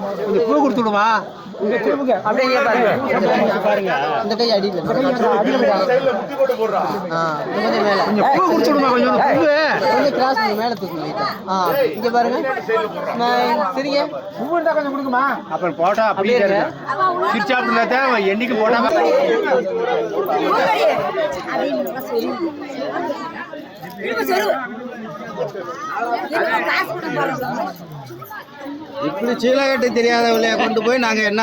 கொஞ்சம் பூ கொடுத்துடுமா அப்படியே இங்க பாருங்க பாருங்க இந்த கை அடியில் ஆ இந்த கொஞ்சம் மேல கொஞ்சம் பூ கொஞ்சம் பூ கொஞ்சம் கிராஸ் பண்ணி மேல. ஆ இங்க பாருங்க நான் சரிங்க கொஞ்சம் கொடுக்குமா அப்புறம் போட்டா அப்படியே அப்படியே இருக்கு சிரிச்சாப்பிட்டு தான் என்னைக்கு போட்டா இப்படி சீலகட்டு தெரியாதவளைய கொண்டு போய் நாங்க என்ன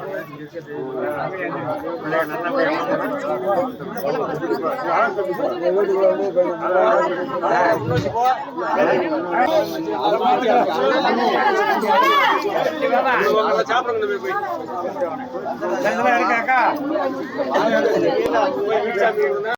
சாப்பிடுங்க.